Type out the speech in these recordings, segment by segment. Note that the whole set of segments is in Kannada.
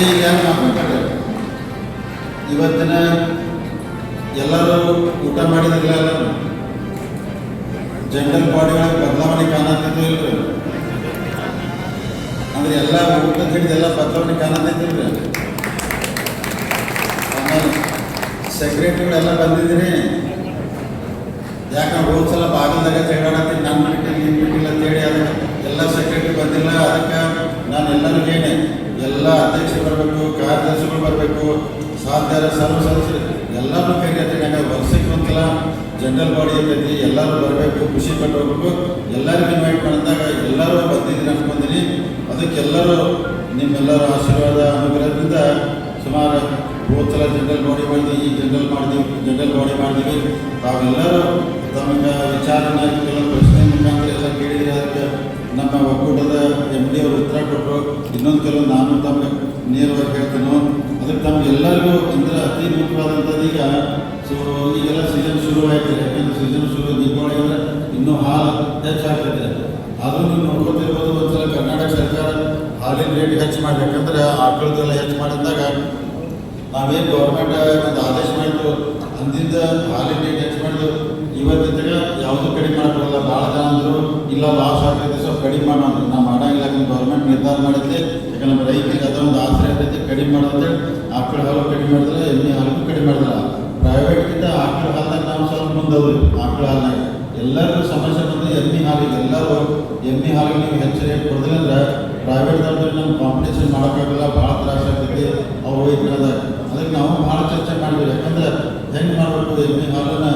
ಈಗ ಮಾತಾಡ್ತಾರೆ ಇವತ್ತಿನ ಎಲ್ಲರೂ ಊಟ ಮಾಡಿದಿಲ್ಲ ಎಲ್ಲರೂ ಜನರಲ್ ಬಾಡಿ ಒಳಗೆ ಬದಲಾವಣೆ ಕಾಣತೈತಿ ಇಲ್ರಿ? ಅಂದ್ರೆ ಎಲ್ಲ ಊಟ ಹಿಡಿದು ಎಲ್ಲ ಬದಲಾವಣೆ ಕಾಣತೈತಿ ಇಲ್ರಿ? ಆಮೇಲೆ ಸೆಕ್ರೆಟರಿಗಳೆಲ್ಲ ಬಂದಿದ್ದೀರಿ ಯಾಕಂದ್ರೆ ಹೋದ ಸಲ ಬಾಗಿಲ್ದಾಗ ಜಗಳಾಡತ್ತೀನಿ ನನ್ನ ಮನೆ ಬಿಟ್ಟಿಲ್ಲ ಅಂತೇಳಿ ಅದಕ್ಕೆ ವಿಚಾರನ ಕೆಲವು ಪ್ರಶ್ನೆ ಮುಖಾಂತರ ಎಲ್ಲ ಕೇಳಿದ್ರೆ ಅದಕ್ಕೆ ನಮ್ಮ ಒಕ್ಕೂಟದ ಎಂ ಡಿ ಅವರು ಉತ್ತರ ಕೊಟ್ಟರು ಇನ್ನೊಂದು ಕೆಲವು ನಾನು ತಮಗೆ ನೇರವಾಗಿ ಹೇಳ್ತೇನೆ ಅದಕ್ಕೆ ತಮಗೆಲ್ಲರಿಗೂ ಅಂದರೆ ಅತಿ ಮುಖ್ಯವಾದಂಥದ್ದು ಈಗ ಸೊ ಈಗೆಲ್ಲ ಸೀಸನ್ ಶುರು ಆಯ್ತು ಯಾಕಂದ್ರೆ ಸೀಸನ್ ಶುರು ದೀಪಾವಳಿ ಅಂದರೆ ಇನ್ನೂ ಹಾಲು ಹೆಚ್ಚಾಗ್ತದೆ ಆದರೂ ನೀವು ನೋಡ್ಕೊತಿರ್ಬೋದು ಒಂದ್ಸಲ ಕರ್ನಾಟಕ ಸರ್ಕಾರ ಹಾಲಿನ ರೇಟ್ ಹೆಚ್ಚು ಮಾಡಿ ಯಾಕಂದ್ರೆ ಆಕಳದೆಲ್ಲ ಹೆಚ್ಚು ಮಾಡಿದಾಗ ನಾವೇನು ಗೌರ್ಮೆಂಟ್ ಒಂದು ಆದೇಶ ಮಾಡಿದ್ರು ಅಂದಿಂದ ಹಾಲಿನ ರೇಟ್ ಮಾಡಿದ್ರು ಇವತ್ತಿದ್ದಾಗ ಯಾವುದು ಕಡಿಮೆ ಮಾಡೋಲ್ಲ ಭಾಳ ಜನ ಅಂದರು, ಇಲ್ಲ ಲಾಸ್ ಆಗ್ತೈತೆ ಸ್ವಲ್ಪ ಕಡಿಮೆ ಮಾಡೋಣ. ನಾವು ಮಾಡಂಗಿಲ್ಲ ಯಾಕಂದ್ರೆ ಗೌರ್ಮೆಂಟ್ ನಿರ್ಧಾರ ಮಾಡಿದ್ದೆ. ಯಾಕಂದ್ರೆ ನಮ್ಮ ರೈತರಿಗೆ ಅದೊಂದು ಆಸರೆ ಇರ್ತೈತೆ ಕಡಿಮೆ ಮಾಡೋದಂತೇಳಿ ಆಕಳ ಹಾಲು ಕಡಿಮೆ ಮಾಡಿದ್ರೆ, ಎಮ್ಮೆ ಹಾಲು ಕಡಿಮೆ ಮಾಡಿದ್ರೆ ಪ್ರೈವೇಟ್ಗಿಂತ ಆಕಳ ಹಾಲ್ದಾಗ ನಾವು ಸ್ವಲ್ಪ ಮುಂದವ್ರಿ, ಆಕಳ ಹಾಲ್ನಾಗ. ಎಲ್ಲರಿಗೂ ಸಮಸ್ಯೆ ಬಂದರೆ ಎಮ್ಮೆ ಹಾಲಿಗೆ, ಎಲ್ಲರೂ ಎಮ್ಮೆ ಹಾಲಿಗೆ ನೀವು ಹೆಚ್ಚು ರೇಟ್ ಕೊಡಿದ್ರೆ ಅಂದ್ರೆ ಪ್ರೈವೇಟ್ದವ್ರಿಗೆ ನಮ್ಮ ಕಾಂಪಿಟೇಷನ್ ಮಾಡೋಕ್ಕಾಗಲ್ಲ, ಭಾಳ ತ್ರಾಸ ಆಗ್ತೈತಿ, ಅವ್ರು ಹೋಯ್ತಿರೋದ ಅದಕ್ಕೆ ನಾವು ಭಾಳ ಚರ್ಚೆ ಮಾಡಿದ್ವಿ. ಯಾಕಂದ್ರೆ ಹೆಂಗೆ ಮಾಡಬೇಕು ಎಮ್ಮೆ ಹಾಲನ್ನ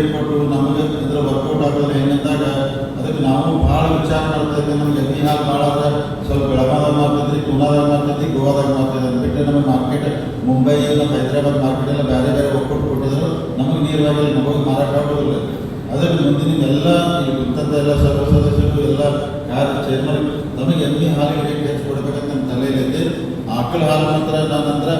ಅವರಷ್ಟು ರೇಟ್ ಕೊಟ್ಟು ನಮಗೆ ಇದ್ರ ವರ್ಕೌಟ್ ಆಗೋದ್ರೆ ಏನಂದಾಗ ಅದಕ್ಕೆ ನಾವು ಭಾಳ ವಿಚಾರ ಮಾಡ್ತಾ ಇದ್ದೀವಿ ನಮ್ಗೆ ಎಮ್ಮೆ ಹಾಲು ಭಾಳ ಆದ್ರೆ ಸ್ವಲ್ಪ ಬೆಳಗಾದಾಗ ಮಾಡ್ತೈತಿ ಪುನಾದಾಗ ಮಾಡ್ತೈತಿ ಗೋವಾದಾಗ ಮಾಡ್ತೈತಿ ಅದು ಬಿಟ್ಟರೆ ನಮ್ಮ ಮಾರ್ಕೆಟ್ ಮುಂಬೈ ಮತ್ತು ಹೈದರಾಬಾದ್ ಮಾರ್ಕೆಟ್ ಎಲ್ಲ ಬೇರೆ ಬೇರೆ ಒಕ್ಕೂಟ ಕೊಟ್ಟಿದ್ರು. ನಮಗೆ ನೀರಾಗಿ ನಮಗೆ ಮಾರಾಟ ಆಗೋದಿಲ್ಲ. ಅದಕ್ಕೆ ಮುಂದಿನ ಎಲ್ಲ ಎಲ್ಲ ಸರ್ವ ಸದಸ್ಯರು ಎಲ್ಲ ಕಾರ್ಯ ಚೇರ್ಮನ್ ನಮಗೆ ಎಮ್ಮೆ ಹಾಲಿಗೆ ರೇಟ್ ಹೆಚ್ಚು ಕೊಡ್ಬೇಕಂತ ನನ್ನ ತಲೆಯಲ್ಲಿದೆ ಆಕಳ ಹಾಲು ಮಾತ್ರ ನಾನಂದ್ರೆ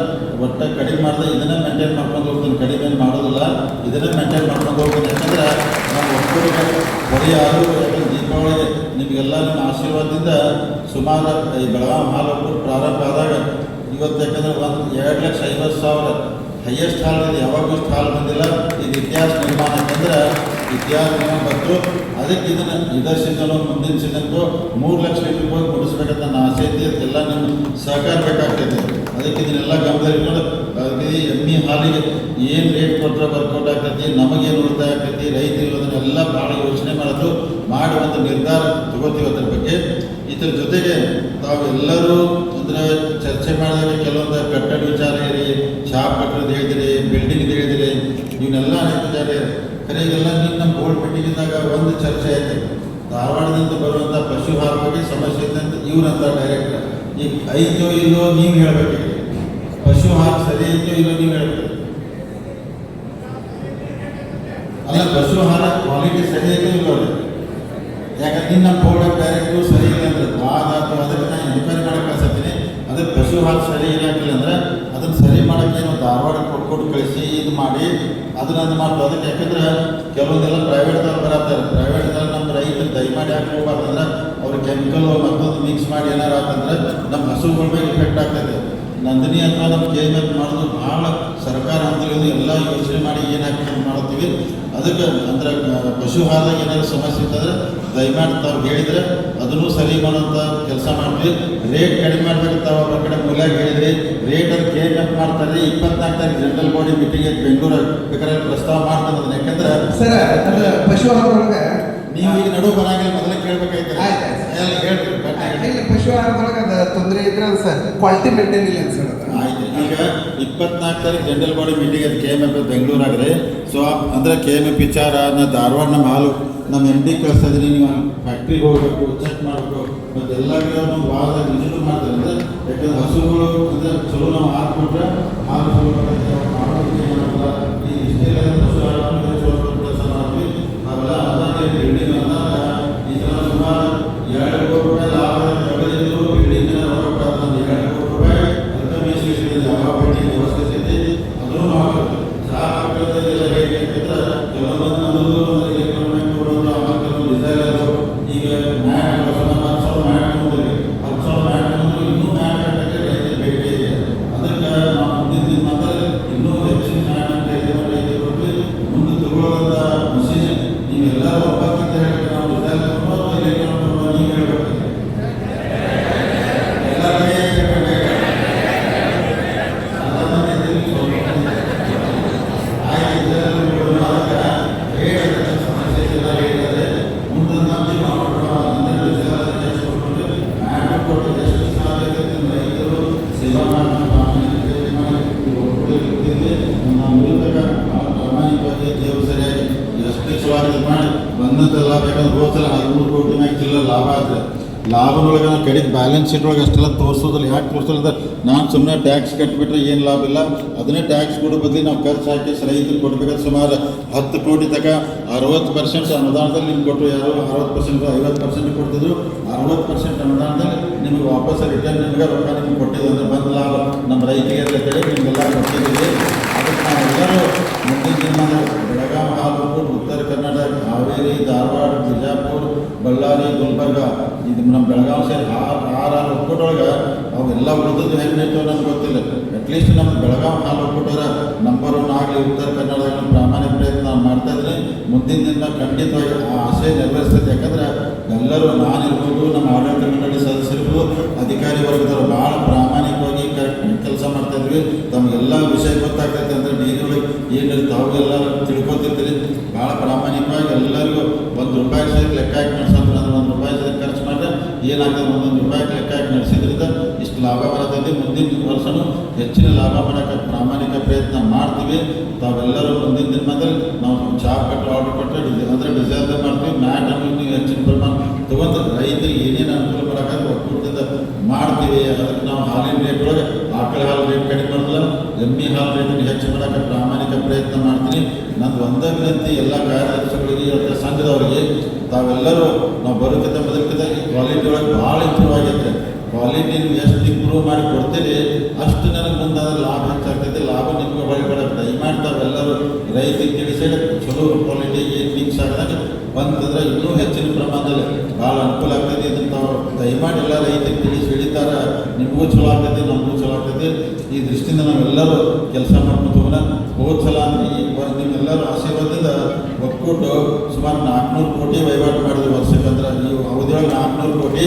ಒಟ್ಟ ಕಡಿಮೆ ಮಾಡಿದೆ ಇದನ್ನೇ ಮೇಂಟೈನ್ ಮಾಡ್ಕೊಂಡು ಹೋಗ್ತೀನಿ. ಕಡಿಮೆ ಏನು ಮಾಡೋದಿಲ್ಲ. ಇದನ್ನೇ ಮೇಂಟೈನ್ ಮಾಡ್ಕೊಂಡು ಹೋಗ್ತೀನಿ. ಯಾಕಂದ್ರೆ ನಾವು ಒಬ್ಬರಿಗೆ ಬರೀ ಹಾಲು ದೀಪಾವಳಿ ನಿಮಗೆಲ್ಲ ನಿಮ್ಮ ಆಶೀರ್ವಾದದಿಂದ ಸುಮಾರು ಈ ಬೆಳಗಾವಿ ಹಾಲು ಒಬ್ಬರು ಪ್ರಾರಂಭ ಆದಾಗ ಇವತ್ತು ಯಾಕಂದ್ರೆ ಒಂದು ಎರಡು ಲಕ್ಷ ಐವತ್ತು ಸಾವಿರ ಹೈಯೆಸ್ಟ್ ಹಾಲು ಯಾವಾಗೂ ಇಷ್ಟು ಹಾಲ್ ಬಂದಿಲ್ಲ. ಇದು ಇತಿಹಾಸ ನಿರ್ಮಾಣ. ಯಾಕಂದ್ರೆ ಇತಿಹಾಸ ಬಂತು. ಅದಕ್ಕೆ ಇದನ್ನು ಇದರ ಸೀಸನು ಮುಂದಿನ ಸೀಸನ್ಗೂ ಮೂರು ಲಕ್ಷ ರೂಪಾಯಿ ಕೊಡಿಸ್ಬೇಕಂತ ನಾನು ಆಸೆ ಸಹಕಾರ ಬೇಕಾಗ್ತೈತೆ ಅದಕ್ಕೆ ಇದನ್ನೆಲ್ಲ ಗಮನದಲ್ಲಿಟ್ಕೊಂಡು ಅದಕ್ಕೆ ಎಮ್ಮೆ ಹಾಲಿಗೆ ಏನು ರೇಟ್ ಕೊಟ್ಟರೆ ವರ್ಕೌಟ್ ಆಗ್ತೈತಿ, ನಮಗೇನು ಉಳಿತಾಯ ಆಗ್ತೈತಿ, ರೈತರು ಅದನ್ನೆಲ್ಲ ಭಾಳ ಯೋಚನೆ ಮಾಡೋದು ಮಾಡಿ ಒಂದು ನಿರ್ಧಾರ ತಗೋತೀವಿ ಅದ್ರ ಬಗ್ಗೆ. ಇದ್ರ ಜೊತೆಗೆ ತಾವೆಲ್ಲರೂ ಅಂದರೆ ಚರ್ಚೆ ಮಾಡಿದಾಗ ಕೆಲವೊಂದು ಕಟ್ಟಡ ವಿಚಾರ ಇರಿ, ಶಾಪ್ ಕಟ್ಟಡದ ಹೇಳಿದಿರಿ ಬಿಲ್ಡಿಂಗ್ ಹೇಳಿದಿರಿ ಇವನ್ನೆಲ್ಲ ಹೇಳ್ತಿದ್ದಾರೆ ಖರೆ ಈಗೆಲ್ಲ ನೀವು ನಮ್ಮ ಬೋರ್ಡ್ ಮೀಟಿಂಗಿದ್ದಾಗ ಒಂದು ಚರ್ಚೆ ಐತೆ. ಧಾರವಾಡದಿಂದ ಬರುವಂಥ ಪಶು ಹಾರ ಬಗ್ಗೆ ಸಮಸ್ಯೆ ಇದೆ ಅಂತ ಇವ್ರಂತ ಡೈರೆಕ್ಟರ್ ಈಗ ಐತೋ ಇಲ್ಲೋ ನೀವು ಹೇಳ್ಬೇಕು ಪಶು ಹಾಲು ಸರಿ ಐತೋ ಇಲ್ಲೋ ನೀವು ಹೇಳ್ಬೇಕು. ಅಲ್ಲ, ಪಶು ಹಾಲ ಕ್ವಾಲಿಟಿ ಸರಿ ಐತೋ ಇಲ್ಲೋ? ಯಾಕಂದ್ರೆ ನಿನ್ನ ಪೌಡರ್ ಡೈರೆಕ್ಟು ಸರಿ ಇಲ್ಲ ಅಂದ್ರೆ ಅಥವಾ ಅದಕ್ಕೆ ನಾನು ಎನ್ಕ್ವೈರಿ ಮಾಡಕ್ಕೆ ಕಳ್ಸತ್ತೀನಿ. ಅದೇ ಪಶು ಹಾಲು ಸರಿ ಇರಾಕಿಲ್ಲ ಅಂದ್ರೆ, ಅದನ್ನ ಸರಿ ಮಾಡಕ್ಕೆ ಏನು ಧಾರವಾಡ ಕೊಟ್ಕೊಟ್ಟು ಕಳಿಸಿ ಇದು ಮಾಡಿ, ಅದನ್ನ ಅದು ಅದಕ್ಕೆ ಯಾಕಂದ್ರೆ, ಕೆಲವೊಂದೆಲ್ಲ ಪ್ರೈವೇಟ್ದವ್ರು ಬರತ್ತಾರೆ. ಪ್ರೈವೇಟ್ದಲ್ಲಿ ಹಸುಗಳ ಮೇಲೆ ಇಫೆಕ್ಟ್ ಆಗ್ತದೆ ನಂದಿನಿ ಅಂತ ನಮ್ಮ ಕೆ ಎಂ ಮಾಡೋದು ಭಾಳ ಸರ್ಕಾರ ಅಂತೇಳಿ ಎಲ್ಲ ಯೋಚನೆ ಮಾಡಿ ಏನು ಹಾಕಿ ಮಾಡ್ತೀವಿ. ಅದಕ್ಕೆ ಅಂದ್ರೆ ಪಶು ಹಾರದಾಗ ಏನಾದ್ರು ಸಮಸ್ಯೆ ಇತ್ತಂದ್ರೆ ದಯಮಾಡಿ ತಾವು ಹೇಳಿದ್ರೆ ಅದನ್ನು ಸರಿ ಮಾಡುವಂಥ ಕೆಲಸ ಮಾಡ್ತೀವಿ. ರೇಟ್ ಕಡಿಮೆ ಮಾಡ್ಬೇಕು ತಾವು ಅವ್ರ ಕಡೆ ಮೂಲ ಹೇಳಿದ್ರಿ. ರೇಟ್ ಅದು ಕೆ ಎಂ ಎಫ್ ಮಾಡ್ತಾರೆ ಇಪ್ಪತ್ನಾಲ್ಕು ತಾರೀಕು ಜನರಲ್ ಬಾಡಿ ಮೀಟಿಂಗ್ ಬೆಂಗಳೂರು ಬೇಕಾದ್ರೆ ಪ್ರಸ್ತಾವ ಮಾಡ್ತಾರೆ ಯಾಕಂದ್ರೆ ಸರ್ ಪಶು ಆಹಾರದೊಳಗೆ ನೀವು ಈಗ ಬರಂಗಿಲ್ಲ ಮೊದಲೇ ಕೇಳ್ಬೇಕಾಯ್ತು. ಎಲ್ಲ ಹೇಳ್ರಿ ಬಟ್ ಇಲ್ಲ ಪಶು ಆಹಾರದೊಳಗೆ ಅದು ತೊಂದರೆ ಇದ್ರೆ ಅದು ಸರ್ ಕ್ವಾಲಿಟಿ ಮೇಂಟೈನ್ ಇಲ್ಲ ಆಯ್ತು ಈಗ ಇಪ್ಪತ್ನಾಲ್ಕು ತಾರೀಕು ಜನರಲ್ ಬಾಡಿ ಮೀಟಿಂಗ್ ಅದು ಕೆ ಎಂ ಎಫ್ ಬೆಂಗಳೂರಾಗ್ರಿ ಸೊ ಅಂದ್ರೆ ಕೆ ಎಂ ಎಫ್ ವಿಚಾರ ನಾ ಧಾರವಾಡ ನಮ್ಮ ಹಾಲು ನಮ್ಮ ಎಂ ಡಿ ಕಳಿಸ್ತಾ ನೀವು ಫ್ಯಾಕ್ಟ್ರಿಗೆ ಹೋಗ್ಬೇಕು ಚೆಕ್ ಮಾಡಬೇಕು ಮತ್ತು ಎಲ್ಲ ನಾವು ವಾರದ ವಿಸಿಟ್ ಮಾಡ್ತಾರೆ. ಅಂದ್ರೆ ಯಾಕಂದ್ರೆ ಹಸುಗಳು ಅಂದ್ರೆ ಚಲೋ ನಾವು ಹಾಲು ಕೊಟ್ಟರೆ ಹಾಲು ಚಲೋ ಬ್ಯಾಲೆನ್ಸ್ ಶೀಟ್ ಒಳಗೆ ಅಷ್ಟೆಲ್ಲ ತೋರಿಸೋದಿಲ್ಲ. ಯಾಕೆ ತೋರಿಸೋದಿಲ್ಲ ನಾನು ಸುಮ್ಮನೆ ಟ್ಯಾಕ್ಸ್ ಕಟ್ಬಿಟ್ರೆ ಏನು ಲಾಭ ಇಲ್ಲ. ಅದನ್ನೇ ಟ್ಯಾಕ್ಸ್ ಕೊಡೋ ಬದಲಿ ನಾವು ಖರ್ಚು ಹಾಕಿ ರೈತರು ಕೊಡ್ಬೇಕಾದ್ರೆ ಸುಮಾರು ಹತ್ತು ಕೋಟಿ ತನಕ ಅರವತ್ತು ಪರ್ಸೆಂಟ್ ಅನುದಾನದಲ್ಲಿ ನಿಮ್ಗೆ ಕೊಟ್ಟರು ಯಾರು ಅರವತ್ತು ಪರ್ಸೆಂಟ್ ಐವತ್ತು ಪರ್ಸೆಂಟ್ ಕೊಡ್ತಿದ್ರು. ಅರವತ್ತು ಪರ್ಸೆಂಟ್ ಅನುದಾನದಲ್ಲಿ ನಿಮ್ಗೆ ವಾಪಸ್ ರಿಟರ್ನ್ ನಿಮಗೆ ರೊಕ್ಕ ನಿಮ್ಗೆ ಕೊಟ್ಟಿದ್ದು ಅಂದ್ರೆ ಬಂದ ಲಾಭ. ನಮ್ಮ ರೈತರಿಗೆ ಅಂತ ಹೇಳಿ ನಿಮಗೆಲ್ಲ ಕೊಟ್ಟಿದ್ದೀವಿ. ನಾವೆಲ್ಲರೂ ಮುಂದಿನ ದಿನ ಬೆಳಗಾವಿ ಹಾಲು ಒಕ್ಕೂಟ ಉತ್ತರ ಕರ್ನಾಟಕ ಹಾವೇರಿ, ಧಾರವಾಡ, ಬಿಜಾಪುರ, ಬಳ್ಳಾರಿ, ಗುಲ್ಬರ್ಗ ಇದು ನಮ್ಮ ಬೆಳಗಾವಿ ಸೇರಿ ಆರು ಆರು ಹಾಲು ಒಕ್ಕೂಟೊಳಗೆ ಅವೆಲ್ಲ ಉಳಿದದ್ದು ಹೆಂಗೆ ನಡೀತಾವೆ ನನಗೆ ಗೊತ್ತಿಲ್ಲ. ಅಟ್ಲೀಸ್ಟ್ ನಮ್ಮ ಬೆಳಗಾವಿ ಹಾಲು ಒಕ್ಕೂಟರ ನಂಬರ್ ಒನ್ ಆಗಲಿ ಉತ್ತರ ಕರ್ನಾಟಕ ಪ್ರಾಮಾಣಿಕ ಪ್ರಯತ್ನ ಮಾಡ್ತಾ ಇದ್ದೀನಿ. ಮುಂದಿನ ದಿನ ಖಂಡಿತವಾಗಿ ಆ ಆಸೆ ನೆರವೇರಿಸ್ತದೆ ಯಾಕಂದ್ರೆ ಎಲ್ಲರೂ ನಾನಿರ್ಬೋದು ನಮ್ಮ ಆಡಳಿತ ಮಂಡಳಿ ಸದಸ್ಯರಿಗೂ ಅಧಿಕಾರಿ ವರ್ಗದವರು ಭಾಳ ಕೆಲಸ ಮಾಡ್ತಾ ತಮಗೆಲ್ಲ ವಿಷಯ ಗೊತ್ತಾಗ್ತೈತೆ ಅಂದರೆ ಡೈರಿ ಏನು ತಾವು ತಿಳ್ಕೊತಿರ್ತೀರಿ. ಭಾಳ ಪ್ರಾಮಾಣಿಕವಾಗಿ ಎಲ್ಲರಿಗೂ ಒಂದು ರೂಪಾಯಿ ಸರಿ ಲೆಕ್ಕ ಹಾಕಿ ನಡೆಸಂದ್ರೆ ಅಂದ್ರೆ ಒಂದು ರೂಪಾಯಿ ಸರಿ ಖರ್ಚು ಮಾಡಿದ್ರೆ ಏನಾಗ್ತದೆ ಒಂದೊಂದು ರೂಪಾಯಿ ಲೆಕ್ಕ ಹಾಕಿ ನಡೆಸಿದ್ರಿಂದ ಇಷ್ಟು ಲಾಭ ಬರತೈತಿ. ಮುಂದಿನ ವರ್ಷನೂ ಹೆಚ್ಚಿನ ಲಾಭ ಮಾಡೋಕ್ಕೆ ಪ್ರಾಮಾಣಿಕ ಪ್ರಯತ್ನ ಮಾಡ್ತೀವಿ. ತಾವೆಲ್ಲರೂ ಮುಂದಿನ ದಿನದಲ್ಲಿ ನಾವು ಚಾ ಕಟ್ಟು ಆರ್ಡರ್ ಡಿಸೈನ್ ಅಂದರೆ ಡಿಸೈನ್ ಮಾಡ್ತೀವಿ. ಮ್ಯಾಟ್ ರೇಟನ್ನು ಹೆಚ್ಚು ಮಾಡೋಕ್ಕೆ ಪ್ರಾಮಾಣಿಕ ಪ್ರಯತ್ನ ಮಾಡ್ತೀನಿ. ನಂದು ಒಂದೇ ವಿನಂತಿ, ಎಲ್ಲ ಕಾರ್ಯದರ್ಶಿಗಳಿಗೆ ಮತ್ತು ಸಂಘದವರಿಗೆ, ತಾವೆಲ್ಲರೂ ನಾವು ಬರೋಕ್ಕಿಂತ ಮೊದಲಕ್ಕಿಂತ ಈ ಕ್ವಾಲಿಟಿ ಒಳಗೆ ಭಾಳ ಇಂಪ್ರೂವ್ ಆಗೈತೆ. ಕ್ವಾಲಿಟಿ ನೀವು ಎಷ್ಟು ಇಂಪ್ರೂವ್ ಮಾಡಿ ಕೊಡ್ತೀರಿ, ಅಷ್ಟು ನನಗೆ ಮುಂದಾದ್ರೆ ಲಾಭ ಹೆಚ್ಚಾಗ್ತೈತೆ, ಲಾಭ ನಿಮ್ಗೆ ಒಳಗಡೆ ದಯಮಾಡಿ ತಾವೆಲ್ಲರೂ ರೈತರಿಗೆ ತಿಳಿಸಿ ಚಲೋ ಕ್ವಾಲಿಟಿ ಏನು ಮಿಕ್ಸ್ ಆದಾಗ ಬಂತಂದ್ರೆ ಇನ್ನೂ ಹೆಚ್ಚಿನ ಪ್ರಮಾಣದಲ್ಲಿ ಭಾಳ ಅನುಕೂಲ ಆಗ್ತೈತಿ. ಇದನ್ನು ತಾವು ದಯಮಾಡಿ ಎಲ್ಲ ರೈತರಿಗೆ ತಿಳಿಸಿ ಹಿಡಿತಾರೆ ನಿಮಗೂ ಚಲೋ ಆಗ್ತೈತಿ, ನಮಗೂ ಚಲೋ ಆಗ್ತೈತಿ ಈ ದೃಷ್ಟಿಯಿಂದ ನಾವೆಲ್ಲರೂ ಕೆಲಸ ಮಾಡ್ಕೊಂಡು ಹೋಗೋಣ ಹೋದ ಸಲ ನಿಮ್ಮೆಲ್ಲರೂ ಆಶೀರ್ವಾದದಿಂದ ಒಕ್ಕೂಟು ಸುಮಾರು ನಾಲ್ಕುನೂರು ಕೋಟಿ ವಹಿವಾಟು ವರ್ಷಕ್ಕೆ. ವರ್ಷಕ್ಕಂದ್ರೆ ನೀವು ಅವಧಿಯೊಳಗೆ ನಾಲ್ಕುನೂರು ಕೋಟಿ.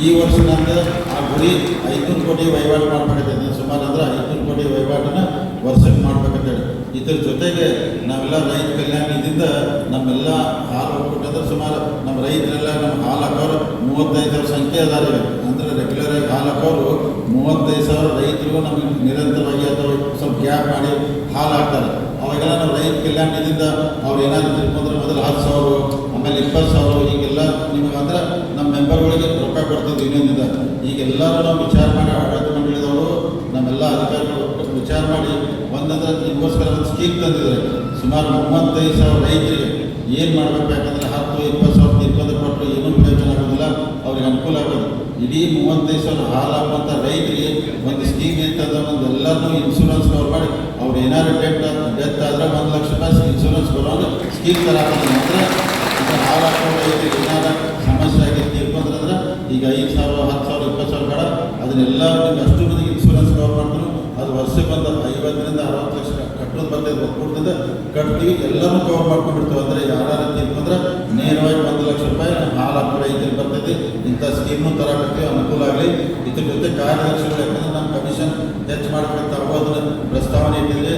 ಈ ವರ್ಷದಿಂದ ಆ ಗುರಿ ಐದುನೂರು ಕೋಟಿ ವಹಿವಾಟು ಮಾಡ್ಬೇಕಂತೈತೆ ಸುಮಾರು ಅಂದ್ರೆ ಐದುನೂರು ಕೋಟಿ ವಹಿವಾಟನ್ನ ವರ್ಷಕ್ಕೆ ಮಾಡ್ಬೇಕಂತೇಳಿ ಇದ್ರ ಜೊತೆಗೆ ನಾವೆಲ್ಲ ರೈತ ಕಲ್ಯಾಣ ನಿಧಿಯಿಂದ ನಮ್ಮೆಲ್ಲ ಹಾಲು ಒಕ್ಕೂಟದ ಸುಮಾರು ನಮ್ಮ ರೈತರೆಲ್ಲ ನಮ್ಮ ಹಾಲು ಹಾಕೋರು ಮೂವತ್ತೈದರ ಸಂಖ್ಯೆ ಅದಾರ ಅಂದ್ರೆ ರೆಗ್ಯುಲರ್ ಆಗಿ ಹಾಲು ಹಾಕೋರು ಮೂವತ್ತೈದು ಸಾವಿರ ರೈತರಿಗೂ ನಮಗೆ ನಿರಂತರವಾಗಿ ಅಥವಾ ಸ್ವಲ್ಪ ಗ್ಯಾಪ್ ಮಾಡಿ ಹಾಲು ಹಾಕ್ತಾರೆ ಅವಾಗೆಲ್ಲ ನಾವು ರೈತ ಕಲ್ಯಾಣ ನಿಧಿಯಿಂದ ಅವ್ರು ಏನಾದರೂ ತಿಳ್ಕೊಂಡ್ರೆ ಮೊದಲು ಹತ್ತು ಸಾವಿರ ಆಮೇಲೆ ಇಪ್ಪತ್ತು ಸಾವಿರ ಹೀಗೆಲ್ಲ ನಿಮಗೆ ಅಂದರೆ ನಮ್ಮ ಮೆಂಬರ್ಗಳಿಗೆ ರೊಕ್ಕ ಕೊಡ್ತದೆ ಇನ್ನೊಂದಿಂದ. ಈಗೆಲ್ಲರೂ ನಾವು ವಿಚಾರ ಮಾಡಿ ಆಡಳಿತ ಮಂಡಳಿದವರು ನಮ್ಮೆಲ್ಲ ಅಧಿಕಾರಿಗಳು ವಿಚಾರ ಮಾಡಿ ಒಂದಂದ್ರೆ ನಿಮಗೋಸ್ಕರ ಒಂದು ಸ್ಕೀಮ್ ತಂದಿದ್ದಾರೆ. ಸುಮಾರು ಮೂವತ್ತೈದು ಸಾವಿರ ರೈತರಿಗೆ ಏನು ಮಾಡಬೇಕು ಯಾಕಂದ್ರೆ ಹತ್ತು, ಇಪ್ಪತ್ತು ಸಾವಿರದ ಇಪ್ಪತ್ತು ಕೊಟ್ಟರು ಏನೂ ಪ್ರಯೋಜನ ಆಗೋದಿಲ್ಲ, ಅವ್ರಿಗೆ ಅನುಕೂಲ ಆಗೋದು ಇಡೀ ಮೂವತ್ತೈದು ಸಾವಿರ ಹಾಲು ರೈತರಿಗೆ ಒಂದು ಸ್ಕೀಮ್ ಅಂತಂದ್ರೆ ಒಂದು ಎಲ್ಲರನ್ನೂ ಇನ್ಶೂರೆನ್ಸ್ ಕವರ್ ಮಾಡಿ, ಅವ್ರು ಏನಾದ್ರು ಡೆತ್ ಡೆತ್ ಆದರೆ ಒಂದು ಲಕ್ಷ ರೂಪಾಯಿ ಇನ್ಶೂರೆನ್ಸ್ ಬರೋದು ಸ್ಕೀಮ್ ಥರ ಆಗೋದು ಮಾತ್ರ. ಈಗ ಹಾಲು ಹಾಕೋ ರೈತರಿಗೆ ಏನಾದ್ರು ಸಮಸ್ಯೆ ಆಗಿ ತೀರ್ಕೊಂಡ್ರೆ ಈಗ ಐದು ಸಾವಿರ, ಹತ್ತು ಸಾವಿರ, ಇಪ್ಪತ್ತು ಸಾವಿರ ಬೇಡ. ಅದನ್ನೆಲ್ಲ ಅಷ್ಟು ಮಂದಿಗೆ ಇನ್ಶೂರೆನ್ಸ್ ಕವರ್ ಮಾಡ್ತಾರೆ ಅದು ವರ್ಷಕ್ಕೆ ಒಂದು ಐವತ್ತರಿಂದ ಅರವತ್ತು ಲಕ್ಷ ಕಟ್ಟೋದು ಬರ್ತೈತೆ ಒಕ್ಕೂಟದಿಂದ ಕಟ್ತೀವಿ, ಎಲ್ಲನೂ ಕವರ್ ಮಾಡ್ಕೊಂಡ್ಬಿಡ್ತೀವಿ. ಅಂದರೆ ಯಾರು ತೀರ್ಕೊಂಡ್ರೆ ನೇರವಾಗಿ ಒಂದು ಲಕ್ಷ ರೂಪಾಯಿ ಹಾಲು ಹಾಕೋ ರೈತರಿಗೆ ಬರ್ತೈತಿ. ಇಂಥ ಸ್ಕೀಮು ತರಾಕತ್ತೀವಿ ಅನುಕೂಲ ಆಗಲಿ. ಇದ್ರ ಜೊತೆ ಕಾರ್ಯದರ್ಶಿಗಳು ಯಾಕಂದ್ರೆ ನಮ್ಮ ಕಮಿಷನ್ ಹೆಚ್ಚು ಮಾಡ್ಕೊಳ್ತಾ ಅದನ್ನ ಪ್ರಸ್ತಾವನೆ ಇಟ್ಟಿದ್ರೆ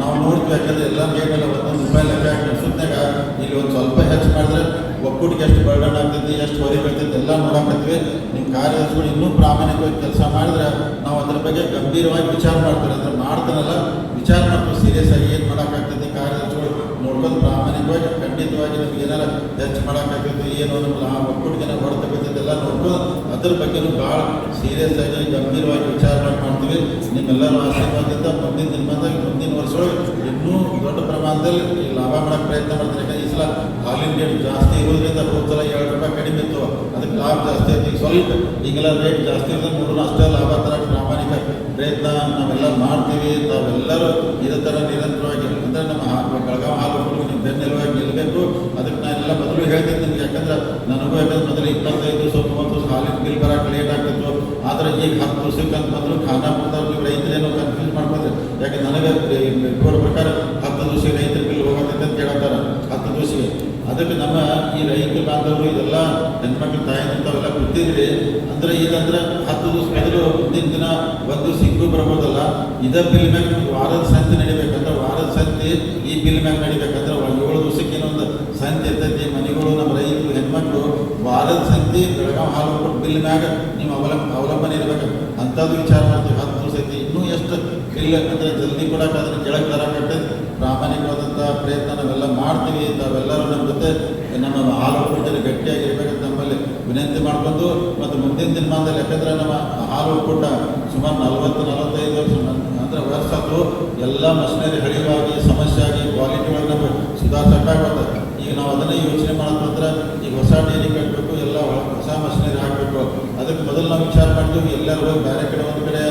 ನಾವು ನೋಡ್ತೀವಿ ಯಾಕಂದ್ರೆ ಎಲ್ಲ ಗೇಟಲ್ಲ ಒಂದೊಂದು ರೂಪಾಯಿ ಲೆಕ್ಕ ನಡೆಸೋದ್ನಾಗ ಇಲ್ಲಿ ಒಂದು ಸ್ವಲ್ಪ ಹೆಚ್ಚು ಮಾಡಿದ್ರೆ ಒಕ್ಕೂಟಿಗೆ ಎಷ್ಟು ಬರ್ಡನ್ ಆಗ್ತೈತಿ ಎಷ್ಟು ಹೊರೆ ಬರ್ತೈತಿ ಎಲ್ಲ ನೋಡಕತ್ತೀವಿ ನಿಮ್ಮ ಕಾರ್ಯದರ್ಶಿಗಳು ಇನ್ನೂ ಪ್ರಾಮಾಣಿಕವಾಗಿ ಕೆಲಸ ಮಾಡಿದ್ರೆ ನಾವು ಅದ್ರ ಬಗ್ಗೆ ಗಂಭೀರವಾಗಿ ವಿಚಾರ ಮಾಡ್ತೀವಿ. ಅಂದ್ರೆ ಮಾಡ್ತಾನಲ್ಲ, ವಿಚಾರ ಮಾಡ್ತೀವಿ. ಸೀರಿಯಸ್ ಆಗಿ ಏನು ಮಾಡೋಕ್ಕಾಗ್ತೈತಿ ನೋಡ್ಕೊಂಡು ಪ್ರಾಮಾಣಿಕವಾಗಿ, ಖಂಡಿತವಾಗಿ ನಮ್ಗೆ ಏನಾರ ಹೆಚ್ಚು ಮಾಡೋಕ್ಕಾಗಿತ್ತು, ಏನು ನಮ್ಮ ಆ ಹೊಡ್ತಕ್ಕಂಥದ್ದು ಎಲ್ಲ ನೋಡ್ಕೊಂಡು ಅದ್ರ ಬಗ್ಗೆನೂ ಭಾಳ ಸೀರಿಯಸ್ ಆಗಿ, ಗಂಭೀರವಾಗಿ ವಿಚಾರ ಮಾಡಿ ಮಾಡ್ತೀವಿ. ನಿಮ್ಮೆಲ್ಲರೂ ಆಶೀರ್ವಾದದಿಂದ ಮುಂದಿನ ದಿನಮಾನದಾಗ, ಮುಂದಿನ ವರ್ಷಗಳು ಇನ್ನೂ ದೊಡ್ಡ ಪ್ರಮಾಣದಲ್ಲಿ ಲಾಭ ಮಾಡೋಕ್ಕೆ ಪ್ರಯತ್ನ ಮಾಡ್ತಾರೆ ಯಾಕಂದ್ರೆ ಈ ಸಲ ಹಾಲಿನ ಜಾಸ್ತಿ ಇರೋದ್ರಿಂದ ಹೋದ ಸಲ ಎರಡು ರೂಪಾಯಿ ಕಡಿಮೆ ಇತ್ತು. ಅದಕ್ಕೆ ಲಾಭ ಜಾಸ್ತಿ ಆಯ್ತು. ಈಗ ಸ್ವಲ್ಪ ಈಗೆಲ್ಲ ರೇಟ್ ಜಾಸ್ತಿ ಇರೋದು ಮೂರು ಅಷ್ಟೇ ಲಾಭ ತರಕ್ಕೆ ಪ್ರಾಮಾಣಿಕ ಪ್ರಯತ್ನ ನಾವೆಲ್ಲ ಮಾಡ್ತೀವಿ, ತಾವೆಲ್ಲರೂ ಇದೇ ಥರ ನಿರಂತರವಾಗಿ ಅಂದರೆ ನಮ್ಮ ಬೆಳಗಾವಿ ಹಾಲು ನೀವು ಬೆನ್ನೆಲುವಾಗಿ ನಿಲ್ಲಬೇಕು ಅದಕ್ಕೆ ನಾನೆಲ್ಲ ಮೊದಲು ಹೇಳ್ತೀನಿ ನಿಮ್ಗೆ, ಯಾಕಂದ್ರೆ ನನಗೂ ಯಾಕಂದ್ರೆ ಮೊದಲು ಇಪ್ಪತ್ತೈದು ಸ್ವಲ್ಪ ಮೂವತ್ತು ದಿವಸ ಹಾಲಿನ ಬಿಲ್ ಬರೋಕ್ಕೆ ಲೇಟ್ ಆಗ್ತಿತ್ತು. ಆದರೆ ಈಗ ಹತ್ತು ವರ್ಷಕ್ಕೆ ಅಂತ ಬಂದರು ಖಾನಾಪುರದವ್ರು ನೀವು ರೈತರೇನು ಕನ್ಫ್ಯೂಸ್ ಮಾಡ್ಕೊಂಡ್ರೆ ಯಾಕೆ ನನಗೆ ರಿಪೋರ್ಟ್ ಪ್ರಕಾರ ಹತ್ತು ದಿವಸ ರೈತರ ಬಿಲ್ ಹೋಗತ್ತೈತೆ ಅಂತ ಕೇಳ್ತಾರೆ ಹತ್ತು ದಿವಸಕ್ಕೆ. ಅದಕ್ಕೆ ನಮ್ಮ ಈ ರೈತ ಬಾಂಧವರು ಇದೆಲ್ಲ ಹೆಣ್ಮಕ್ಳು ತಾಯಿ ಅಂಥವೆಲ್ಲ ಗೊತ್ತಿದ್ರಿ ಅಂದ್ರೆ ಏನಂದ್ರೆ ಹತ್ತು ದಿವಸ ಮೊದಲು ಮುಂದಿನ ದಿನ ಒಂದು ಹಿಂಗೂ ಬರ್ಬೋದಲ್ಲ, ಇದ ಬಿಲ್ ಮ್ಯಾಗ ವಾರದ ಸಂತೆ ನಡಿಬೇಕಂದ್ರೆ ವಾರದ ಸಂತೆ ಈ ಬಿಲ್ ಮ್ಯಾಗ ನಡಿಬೇಕಂದ್ರೆ ಒಂದು ಏಳು ದಿವಸಕ್ಕೆ ಏನೊಂದು ಸಂತೆ ಇರ್ತೈತಿ. ಮನೆಗಳು ನಮ್ಮ ರೈತರು, ಹೆಣ್ಮಕ್ಳು ವಾರದ ಸಂತೆ ಬೆಳಗಾವ್ ಹಾಲು ಬಿಲ್ ಮ್ಯಾಗ ನೀವು ಅವಲಂಬ ಅವಲಂಬನೆ ಇರ್ಬೇಕು. ಅಂಥದ್ದು ವಿಚಾರ ಮಾಡ್ತೀವಿ. ಹತ್ತು ದಿವಸ ಐತಿ. ಇನ್ನೂ ಎಷ್ಟು ಬಿಲ್ ಅಂದ್ರೆ ಜಲ್ದಿ ಕೊಡಕ್ಕೆ ಅದನ್ನ ಕೆಳಗೆ ತರಕಟ್ಟೆ ಪ್ರಾಮಾಣಿಕವಾದಂಥ ಪ್ರಯತ್ನ ನಾವೆಲ್ಲ ಮಾಡ್ತೀವಿ. ತಾವೆಲ್ಲರೂ ನಮ್ಮ ಜೊತೆ ನಮ್ಮ ಹಾಲು ಗಟ್ಟಿಯಾಗಿರ್ಬೇಕಂತ ನಮ್ಮಲ್ಲಿ ವಿನಂತಿ ಮಾಡ್ಕೊಂಡು ಮತ್ತು ಮುಂದಿನ ದಿನಮಾನದಲ್ಲಿ ಯಾಕಂದ್ರೆ ನಮ್ಮ ಹಾಲು ಒಕ್ಕೂಟ ಸುಮಾರು ನಲವತ್ತು, ನಲವತ್ತೈದು ವರ್ಷ ಅಂದರೆ ಆಯ್ತು ಎಲ್ಲ ಮಷಿನರಿ ಹಳಿವಾಗಿ ಸಮಸ್ಯೆ ಆಗಿ ಕ್ವಾಲಿಟಿ ಒಳಗೆ ನಮಗೆ ಸುಧಾರಿಸೋಕ್ಕಾಗುತ್ತೆ ಈಗ ನಾವು ಅದನ್ನೇ ಯೋಚನೆ ಮಾಡೋದಂದ್ರೆ ಈಗ ಹೊಸ ಡೈರಿ ಕಟ್ಟಬೇಕು, ಎಲ್ಲ ಹೊಸ ಮಷಿನರಿ ಹಾಕಬೇಕು. ಅದಕ್ಕೆ ಮೊದಲು ನಾವು ವಿಚಾರ ಮಾಡ್ತೀವಿ ಎಲ್ಲರೂ ಬೇರೆ ಕಡೆ ಒಂದು ಕಡೆ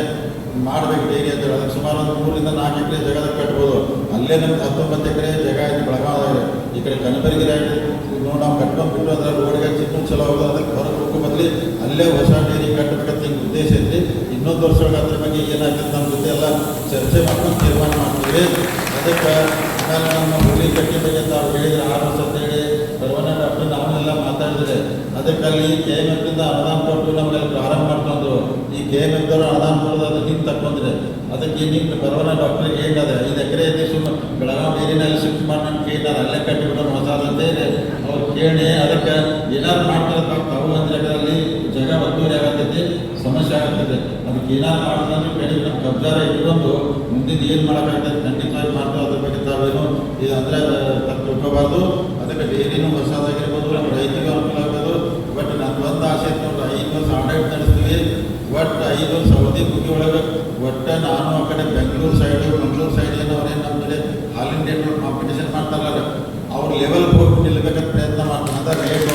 ಮಾಡ್ಬೇಕು ಡೈರಿ ಅಂತ ಹೇಳಿ ಅದಕ್ಕೆ ಸುಮಾರು ಒಂದು ಮೂರಿಂದ ನಾಲ್ಕು ಎಕರೆ ಜಾಗದಾಗ ಕಟ್ಬೋದು. ಅಲ್ಲೇ ನಮ್ಗೆ ಹತ್ತೊಂಬತ್ತು ಎಕರೆ ಜಾಗ ಐತಿ ಬೆಳಗಾವದಾಗ ಈ ಕಡೆ ಕನಬರಗಿ ಆಯ್ತು ನೋಡಿ ನಾವು ಕಟ್ಕೊಂಡ್ಬಿಟ್ಟು ಅದ್ರ ರೋಡ್ಗೆ ಚಿಕ್ಕ ಚಲೋ ಹೋಗೋದು ಅದಕ್ಕೆ ಹೊರಗೆ ಹೋಗೋ ಬದಲಿ ಅಲ್ಲೇ ಹೊಸ ಡೈರಿ ಕಟ್ಟಬೇಕಂತ ಹಿಂಗೆ ಉದ್ದೇಶ ಐತಿ ಇನ್ನೊಂದು ವರ್ಷೊಳಗೆ ಅದ್ರ ಬಗ್ಗೆ ಏನಾಗ್ತದೆ ನಮ್ಮ ಜೊತೆ ಎಲ್ಲ ಚರ್ಚೆ ಮಾಡ್ಕೊಂಡು ತೀರ್ಮಾನ ಮಾಡ್ತೀವಿ. ಅದಕ್ಕೆ ಆಮೇಲೆ ನಮ್ಮ ಹುಲಿ ಕಟ್ಟಿ ಬಗ್ಗೆ ಅವ್ರು ಹೇಳಿದ್ರೆ. ಆರು ವರ್ಷ ಅಂತ ಹೇಳಿ ಸರ್ವಣ್ಣ ಡಾಕ್ಟರ್ ನಾವೆಲ್ಲ ಮಾತಾಡಿದ್ರೆ ಅದಕ್ಕೆ ಅಲ್ಲಿ ಕೆ ಎಂ ಎಫ್ನಿಂದ ಅನುದಾನ ಕೊಟ್ಟು ನಮ್ಮಲ್ಲಿ ಪ್ರಾರಂಭ ಮಾಡ್ಕೊಂಡ್ರು. ಈ ಕೆ ಎಂ ಎಫ್ದವ್ರು ಅದು ಹಿಂಗೆ ತಕ್ಕೊಂಡ್ರೆ ಅದಕ್ಕೆ ನಿಮ್ಮ ಬರೋಣ ಡಾಕ್ಟರ್ ಹೇಳಿದೆ ಐದು ಎಕರೆ ಇದೆ ಸುಮ್ಮನೆ ಬೆಳಗಾವಿ ಡೈರಿನಲ್ಲಿ ಶಿಫ್ಟ್ ಮಾಡಿ ನಾನು ಕೇಳಿದಾರೆ ಅಲ್ಲೇ ಕಟ್ಟಿಬಿಡೋಣ ಹೊಸದಂತ ಇದೆ. ಅವ್ರು ಕೇಳಿ, ಅದಕ್ಕೆ ಏನಾದ್ರು ಮಾಡ್ತಾರೆ ತಾವು ಅಂದ್ರೆ ಅದರಲ್ಲಿ ಜಾಗ ಒತ್ತುವರಿ ಆಗತ್ತೈತಿ, ಸಮಸ್ಯೆ ಆಗತ್ತೈತೆ. ಅದಕ್ಕೆ ಏನಾದ್ರು ಮಾಡಿದ್ರೆ ಕಡಿಮೆ ನಮ್ಮ ಕಬ್ಜಾರ ಇಟ್ಕೊಂಡು ಮುಂದಿನ ಏನು ಮಾಡೋಕ್ಕಾಗ್ತದೆ ಖಂಡಿತವಾಗಿ ಮಾಡ್ತಾರೆ. ಅದ್ರ ಬಗ್ಗೆ ತಾವೇನು ಇದು ಅಂದರೆ ತಿಳ್ಕೋಬಾರ್ದು. ಅದಕ್ಕೆ ಏನೇನು ಹೊಸದಾಗಿರ್ಬೋದು ನಮ್ಮ ರೈತರಿಗೆ ಅನುಕೂಲ ಆಗ್ಬೋದು. ಬಟ್ ನಾನು ಒಂದು ಆಸೆ ಐದು ವರ್ಷ ಆಡಳಿತ ನಡೆಸ್ತೀವಿ. ಒಟ್ಟು ಐದು ಸೌದಿ ಬುಕ್ಕಿ ಒಳಗೆ ಒಟ್ಟು ನಾನು ಆ ಕಡೆ ಬೆಂಗಳೂರು ಸೈಡು ಮಂಗಳೂರು ಸೈಡ್ ಏನು ಅವ್ರೇನು ಹಾಲಿನ ಡೇಟ್ ಕಾಂಪಿಟೇಷನ್ ಮಾಡ್ತಾರಲ್ಲ ಅವ್ರ. ಲೆವೆಲ್ಗೆ ಹೋಗಿ ನಿಲ್ಬೇಕಂತ ಪ್ರಯತ್ನ ಮಾಡ್ತಾರೆ. ಅಂತ ರೇಟ್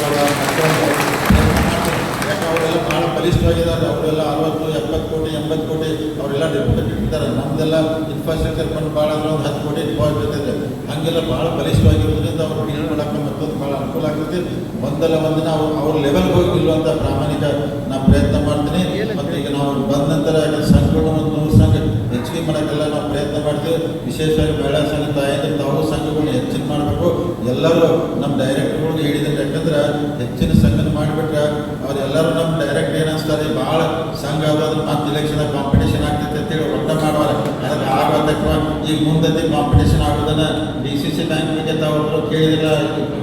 ಯಾಕೆ ಅವರೆಲ್ಲ ಭಾಳ ಬಲಿಷ್ಠವಾಗಿದ್ದಾರೆ. ಅವರೆಲ್ಲ ಅರವತ್ತು ಎಪ್ಪತ್ತು ಕೋಟಿ, ಎಂಬತ್ತು ಕೋಟಿ ಅವರೆಲ್ಲ ಡೆಪ್ಯೂಟಿ ಇರ್ತಾರೆ ನಮ್ಮದೆಲ್ಲ ಇನ್ಫ್ರಾಸ್ಟ್ರಕ್ಚರ್ ಫಂಡ್ ಭಾಳ ಅಂದ್ರೆ ಒಂದು ಹತ್ತು ಕೋಟಿ ಡಿಪಾಸಿಟ್ ಇರ್ತದೆ ಹಾಗೆಲ್ಲ ಭಾಳ ಬಲಿಷ್ಠವಾಗಿರೋದ್ರಿಂದ ಅವ್ರು ಡೀಲ್ ಮಾಡೋಕ್ಕೆ ಮತ್ತೊಂದು ಭಾಳ ಅನುಕೂಲ ಆಗ್ತೈತಿ. ಒಂದಲ್ಲ ಒಂದಿನ ಅವ್ರು ಅವ್ರ ಲೆವೆಲ್ಗೆ ಹೋಗಿ ನಿಲ್ಲುವಂಥ ಪ್ರಾಮಾಣಿಕ ನಾನು ಪ್ರಯತ್ನ ಮಾಡ್ತೀನಿ. ಮತ್ತು ಈಗ ನಾವು ಬಂದ ನಂತರ ಸಂಕಟ ಸಂಘ ಹೆಚ್ಚಿಗೆ ಮಾಡೋಕ್ಕೆಲ್ಲ ನಾವು ಪ್ರಯತ್ನ ಮಾಡ್ತೀವಿ. ವಿಶೇಷವಾಗಿ ಮಹಿಳಾ ಸಂಘ ತಾಯಂದ್ರೆ ತಾವು ಸಂಘಗಳನ್ನ ಹೆಚ್ಚಿನ ಮಾಡಬೇಕು. ಎಲ್ಲರೂ ನಮ್ಮ ಡೈರೆಕ್ಟರ್ಗಳಿಗೆ ಹೇಳಿದ್ರೆ ಯಾಕಂದ್ರೆ ಹೆಚ್ಚಿನ ಸಂಘನ ಮಾಡಿಬಿಟ್ರೆ ಅವರೆಲ್ಲರೂ ನಮ್ಮ ಡೈರೆಕ್ಟ್ ಏನು ಅನ್ಸ್ತಾರೆ, ಭಾಳ ಸಂಘ ಆಗೋದ್ರೆ ಮತ್ತೆ ಇಲೆಕ್ಷನ್ ಕಾಂಪಿಟೇಷನ್ ಆಗ್ತೈತೆ ಅಂತೇಳಿ ಒಟ್ಟ ಮಾಡುವಾರೆ ಅದಕ್ಕೆ ಆಗತ್ತಕ್ಕ ಈಗ ಮುಂದೆ ಕಾಂಪಿಟೇಷನ್ ಆಗೋದನ್ನ ಡಿ ಸಿ ಸಿ ಬ್ಯಾಂಕ್ ತಾವು ಕೇಳಿದಿಲ್ಲ.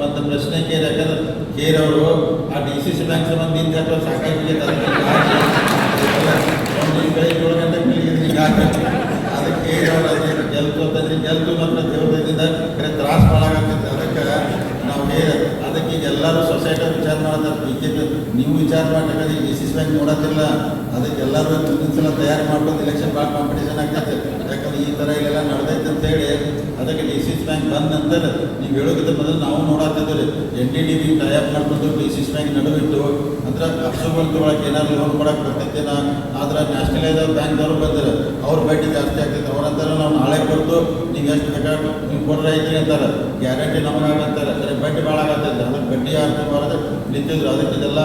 ಒಂದು ಪ್ರಶ್ನೆ ಕೇಳಿ, ಯಾಕಂದ್ರೆ ಕೇರವರು ಆ ಡಿ ಸಿ ಸಿ ಬ್ಯಾಂಕ್ ಸಂಬಂಧ ನಿಂತ ಸಾಕಾಗಿ ಒಂದು ಕೈ ಅದಕ್ಕೆ ಅವ್ರು ಅದೇ ಗೆಲ್ತು ಮಾತ್ರ ದೇವ್ರದಿಂದ ಕರೆ ತ್ರಾಸ ಮಾಡಾಗತ್ತೈತೆ ಅದಕ್ಕೆ ನಾವು ಅದಕ್ಕೆ ಈಗ ಎಲ್ಲರೂ ಸೊಸೈಟಿ ವಿಚಾರ ಮಾಡ್ತಾರೆ ಬಿ ಜೆ ಪಿ ನೀವು ವಿಚಾರ ಮಾಡಬೇಕಾದ್ರೆ ಡಿ ಸಿ ಸಿ ಬ್ಯಾಂಕ್ ನೋಡೋದಿಲ್ಲ ಅದಕ್ಕೆ ಎಲ್ಲರೂ ಮುಂದಿನ ಸಲ ತಯಾರು ಮಾಡ್ಕೊಂಡು ಇಲೆಕ್ಷನ್ ಭಾಳ ಕಾಂಪಿಟೇಷನ್ ಆಗ್ತೈತೆ. ಯಾಕಂದ್ರೆ ಈ ಥರ ಇಲ್ಲೆಲ್ಲ ನಡೆದೈತೆ ಅಂತೇಳಿ ಅದಕ್ಕೆ ಡಿ ಸಿ ಬ್ಯಾಂಕ್ ಬಂದ ನಂತರ ನೀವು ಹೇಳೋಕ್ಕಿಂತ ಮೊದಲು ನಾವು ನೋಡಾತಿದ್ದೀವಿ N D D B tie up ಮಾಡ್ಕೊಂಡು ಡಿ ಸಿ ಬ್ಯಾಂಕ್ ನಡುವಿಟ್ಟು ಅಂದ್ರೆ ಅಕ್ಷರಗಳು ಒಳಗೆ ಏನಾದ್ರು ಲೋನ್ ಕೊಡಕ್ಕೆ ಬರ್ತೈತೇನ, ಆದ್ರೆ ನ್ಯಾಷನಲೈಸ್ ಬ್ಯಾಂಕ್ದವ್ರು ಬಂದ್ರೆ. ಅವ್ರ ಬಡ್ಡಿ ಜಾಸ್ತಿ ಆಗ್ತೈತೆ. ಅವ್ರಂತಾರೆ ನಾವು ನಾಳೆ ಕೊಡ್ತು ನೀವು ಎಷ್ಟು ಬೇಕಾದ್ರೆ ನೀವು ಕೊಡ್ರೆ ಐತ್ರಿ ಅಂತಾರೆ. ಗ್ಯಾರಂಟಿ ನಮಗಾಗಂತಾರೆ ಸರಿ, ಬಡ್ಡಿ ಭಾಳ ಆಗತ್ತೈತೆ. ಅದಕ್ಕೆ ಬಡ್ಡಿ ಯಾರು ಬರೋದು ನಿಂತಿದ್ರು. ಅದಕ್ಕೆ ಇದೆಲ್ಲ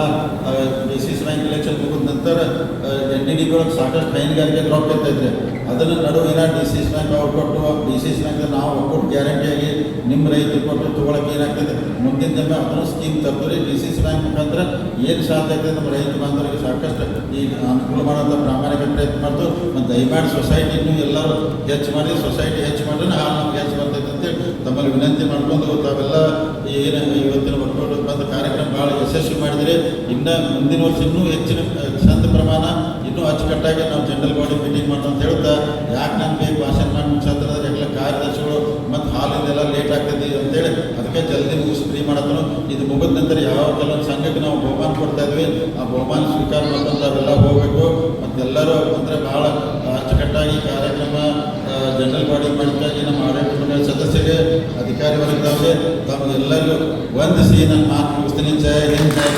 ಡಿ ಸಿ ಬ್ಯಾಂಕ್ ಇಲೆಕ್ಷನ್ ಮುಗಿದ ನಂತರ ಒಳಗೆ ಸಾಕಷ್ಟು ಹೈನುಗಾರಿಕೆ ರೊಕ್ಕ ಇರ್ತೈತೆ. ಅದನ್ನು ನಡುವೆ ಏನೋ ಡಿ ಸಿ ಬ್ಯಾಂಕ್ ಅವ್ರು ಕೊಟ್ಟು ಡಿ ಸಿ ಬ್ಯಾಂಕ್ ನಾವು ಕೊಟ್ಟು ಗ್ಯಾರಂಟಿಯಾಗಿ ನಿಮ್ಮ ರೈತರು ಕೊಟ್ಟು ತೊಗೊಳಕ್ಕೆ ಏನಾಗ್ತದೆ ಮುಂದಿನ ದಿನ ಅದನ್ನು ಸ್ಕೀಮ್ ತರ್ತಾರೆ ಡಿ ಸಿ ಸಿ ಬ್ಯಾಂಕ್ ಮುಖಾಂತರ ಏನು ಸಾಧ್ಯ ಆಗ್ತದೆ ನಮ್ಮ ರೈತ ಬಾಂಧವರಿಗೆ ಸಾಕಷ್ಟು ಈ ಅನುಕೂಲ ಮಾಡೋಂಥ ಪ್ರಾಮಾಣಿಕ ಪ್ರಯತ್ನ ಮಾಡ್ತು. ಮತ್ತು ದಯಮಾಡಿ ಸೊಸೈಟಿನೂ ಎಲ್ಲರೂ ಹೆಚ್ಚು ಮಾಡಿ ಸೊಸೈಟಿ ಹೆಚ್ಚು ಮಾಡಿದ್ರೆ ಹಾಲು ನಮ್ಗೆ ಹೆಚ್ಚು ಬರ್ತೈತೆ ಅಂತೇಳಿ ತಮ್ಮಲ್ಲಿ ವಿನಂತಿ ಮಾಡ್ಕೊಂಡು ತಾವೆಲ್ಲ ಏನು ಇವತ್ತಿನ ಒಟ್ಟು ಬಂದ ಕಾರ್ಯಕ್ರಮ ಭಾಳ ಯಶಸ್ವಿ ಮಾಡಿದರೆ. ಇನ್ನು ಮುಂದಿನ ವರ್ಷ ಇನ್ನೂ ಹೆಚ್ಚಿನ ಆ, ಸಂತ ಪ್ರಮಾಣ ಅಚ್ಚುಕಟ್ಟಾಗಿ ನಾವು ಜನರಲ್ ಬಾಡಿ ಮೀಟಿಂಗ್ ಮಾಡ್ತಾ ಅಂತ ಹೇಳ್ತಾ, ಯಾಕೆ ನಾನು ಬೇಕು? ಭಾಷಣ ಮಾಡಿ ಮುಗಿಸಂದ್ರೆ ಎಲ್ಲ ಕಾರ್ಯದರ್ಶಿಗಳು ಮತ್ತು ಹಾಲಿಂದೆಲ್ಲ ಲೇಟ್ ಆಗ್ತದೆ ಅಂತೇಳಿ ಅದಕ್ಕೆ ಜಲ್ದಿ ಮುಗಿಸಿ ಫ್ರೀ ಮಾಡತ್ತನು ಇದು ಮುಗಿದ ನಂತರ ಯಾವ ಕೆಲವೊಂದು ಸಂಘಕ್ಕೆ ನಾವು ಬಹುಮಾನ ಕೊಡ್ತಾ ಇದ್ವಿ, ಆ ಬಹುಮಾನ ಸ್ವೀಕಾರ ಮಾಡ್ಕೊಂಡು ಅವೆಲ್ಲ ಹೋಗಬೇಕು. ಮತ್ತೆಲ್ಲರೂ ಅಂದರೆ ಭಾಳ ಅಚ್ಚುಕಟ್ಟಾಗಿ ಕಾರ್ಯಕ್ರಮ ಜನರಲ್ ಬಾಡಿ ಮಾಡಿದ್ದಾಗಿ ನಮ್ಮ ಆಡಳಿತ ಮಂಡಳಿ ಸದಸ್ಯರಿಗೆ ಅಧಿಕಾರಿ ವರ್ಗದವರಿಗೆ ತಮಗೆಲ್ಲರಿಗೂ ವಂದಿಸಿ ನನ್ನ ಮಾತು ಮುಗಿಸ್ತೀನಿ. ಜಯ ಹಿಂದ್ ಜಯ